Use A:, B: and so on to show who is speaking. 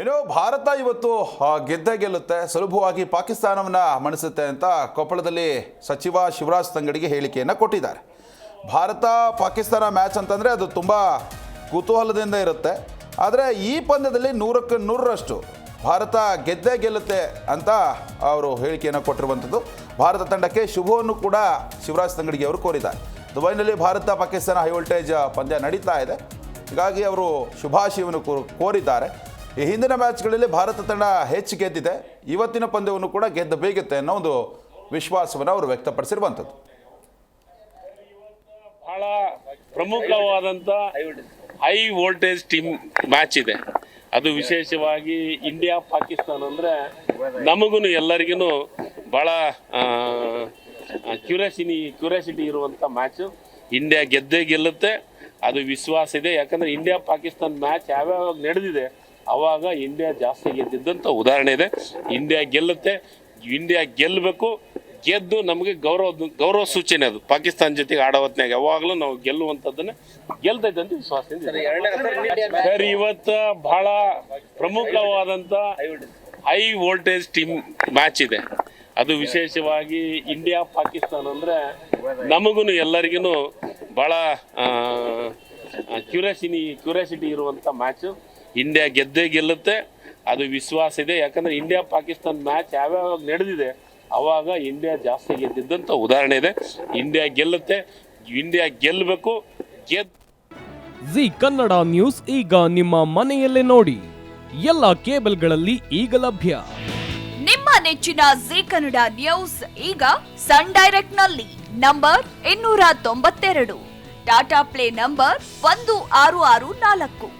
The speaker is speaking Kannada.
A: ಇನ್ನು ಭಾರತ ಇವತ್ತು ಗೆದ್ದ ಗೆದ್ದೇ ಗೆಲ್ಲುತ್ತೆ, ಸುಲಭವಾಗಿ ಪಾಕಿಸ್ತಾನವನ್ನು ಮಣಿಸುತ್ತೆ ಅಂತ ಕೊಪ್ಪಳದಲ್ಲಿ ಸಚಿವ ಶಿವರಾಜ್ ತಂಗಡಿಗೆ ಹೇಳಿಕೆಯನ್ನು ಕೊಟ್ಟಿದ್ದಾರೆ. ಭಾರತ, ಪಾಕಿಸ್ತಾನ ಮ್ಯಾಚ್ ಅಂತಂದರೆ ಅದು ತುಂಬ ಕುತೂಹಲದಿಂದ ಇರುತ್ತೆ. ಆದರೆ ಈ ಪಂದ್ಯದಲ್ಲಿ ನೂರಕ್ಕೆ ನೂರರಷ್ಟು ಭಾರತ ಗೆದ್ದೇ ಗೆಲ್ಲುತ್ತೆ ಅಂತ ಅವರು ಹೇಳಿಕೆಯನ್ನು ಕೊಟ್ಟಿರುವಂಥದ್ದು. ಭಾರತ ತಂಡಕ್ಕೆ ಶುಭವನ್ನು ಕೂಡ ಶಿವರಾಜ್ ತಂಗಡಿಗೆ ಅವರು ಕೋರಿದ್ದಾರೆ. ದುಬೈನಲ್ಲಿ ಭಾರತ, ಪಾಕಿಸ್ತಾನ ಹೈ ವೋಲ್ಟೇಜ್ ಪಂದ್ಯ ನಡೀತಾ ಇದೆ. ಹೀಗಾಗಿ ಅವರು ಶುಭಾಶಯವನ್ನು ಕೋರಿದ್ದಾರೆ. ಈ ಹಿಂದಿನ ಮ್ಯಾಚ್ಗಳಲ್ಲಿ ಭಾರತ ತಂಡ ಹೆಚ್ಚು ಗೆದ್ದಿದೆ. ಇವತ್ತಿನ ಪಂದ್ಯವನ್ನು ಕೂಡ ಗೆದ್ದು ಬೇಗುತ್ತೆ ಅನ್ನೋ ಒಂದು ವಿಶ್ವಾಸವನ್ನು ಅವರು ವ್ಯಕ್ತಪಡಿಸಿರುವಂಥದ್ದು.
B: ಬಹಳ ಪ್ರಮುಖವಾದಂಥ ಹೈ ವೋಲ್ಟೇಜ್ ಟೀಮ್ ಮ್ಯಾಚ್ ಇದೆ. ಅದು ವಿಶೇಷವಾಗಿ ಇಂಡಿಯಾ ಪಾಕಿಸ್ತಾನ ಅಂದರೆ ನಮಗೂ ಎಲ್ಲರಿಗೂ ಬಹಳ ಕ್ಯೂರಿಯಾಸಿನಿ ಕ್ಯೂರಿಯಾಸಿಟಿ ಇರುವಂಥ ಮ್ಯಾಚು ಇಂಡಿಯಾ ಗೆದ್ದೇ ಗೆಲ್ಲುತ್ತೆ. ಅದು ವಿಶ್ವಾಸ ಇದೆ. ಯಾಕಂದ್ರೆ ಇಂಡಿಯಾ ಪಾಕಿಸ್ತಾನ ಮ್ಯಾಚ್ ಯಾವ್ಯಾವಾಗ ನಡೆದಿದೆ ಅವಾಗ ಇಂಡಿಯಾ ಜಾಸ್ತಿ ಗೆದ್ದಿದ್ದಂಥ ಉದಾಹರಣೆ ಇದೆ. ಇಂಡಿಯಾ ಗೆಲ್ಲುತ್ತೆ. ಇಂಡಿಯಾ ಗೆಲ್ಲಬೇಕು ಗೆದ್ದು ನಮಗೆ ಗೌರವ ಗೌರವ ಸೂಚನೆ ಅದು. ಪಾಕಿಸ್ತಾನ ಜೊತೆಗೆ ಆಡೋ ಹೊತ್ನ್ಯಾಗ ಯಾವಾಗಲೂ ನಾವು ಗೆಲ್ಲುವಂಥದ್ದನ್ನ ಗೆಲ್ತೈತೆ ಅಂತ ವಿಶ್ವಾಸ ಸರ್ ಇವತ್ತು ಬಹಳ ಪ್ರಮುಖವಾದಂತ ಹೈ ವೋಲ್ಟೇಜ್ ಟೀಮ್ ಮ್ಯಾಚ್ ಇದೆ. ಅದು ವಿಶೇಷವಾಗಿ ಇಂಡಿಯಾ ಪಾಕಿಸ್ತಾನ ಅಂದ್ರೆ ನಮಗೂ ಎಲ್ಲರಿಗೂ ಬಹಳ ಕ್ಯೂರಿಯಾಸಿನಿ ಕ್ಯೂರಿಯಾಸಿಟಿ ಇರುವಂತ ಮ್ಯಾಚ್ ಇಂಡಿಯಾ ಗೆದ್ದೇ ಗೆಲ್ಲುತ್ತೆ. ಅದು ವಿಶ್ವಾಸ ಇದೆ. ಯಾಕಂದ್ರೆ ಇಂಡಿಯಾ ಪಾಕಿಸ್ತಾನ ಮ್ಯಾಚ್ ಯಾವ್ಯಾವಾಗ ನಡೆದಿದೆ ಅವಾಗ ಇಂಡಿಯಾ ಜಾಸ್ತಿ ಗೆದ್ದಿದ್ದಂತ ಉದಾಹರಣೆ ಇದೆ. ಇಂಡಿಯಾ ಗೆಲ್ಲುತ್ತೆ. ಇಂಡಿಯಾ ಗೆಲ್ಲಬೇಕು ಗೆದ್ದು
C: ಜಿ ಕನ್ನಡ ನ್ಯೂಸ್ ಈಗ ನಿಮ್ಮ ಮನೆಯಲ್ಲೇ ನೋಡಿ. ಎಲ್ಲ ಕೇಬಲ್ಗಳಲ್ಲಿ ಈಗ ಲಭ್ಯ.
D: ನಿಮ್ಮ ನೆಚ್ಚಿನ ಜಿ ಕನ್ನಡ ನ್ಯೂಸ್ ಈಗ ಸನ್ ಡೈರೆಕ್ಟ್ನಲ್ಲಿ ನಂಬರ್ ಇನ್ನೂರ ತೊಂಬತ್ತೆರಡು. ಟಾಟಾ ಪ್ಲೇ ನಂಬರ್ ಒಂದು ಆರು ಆರು ನಾಲ್ಕು.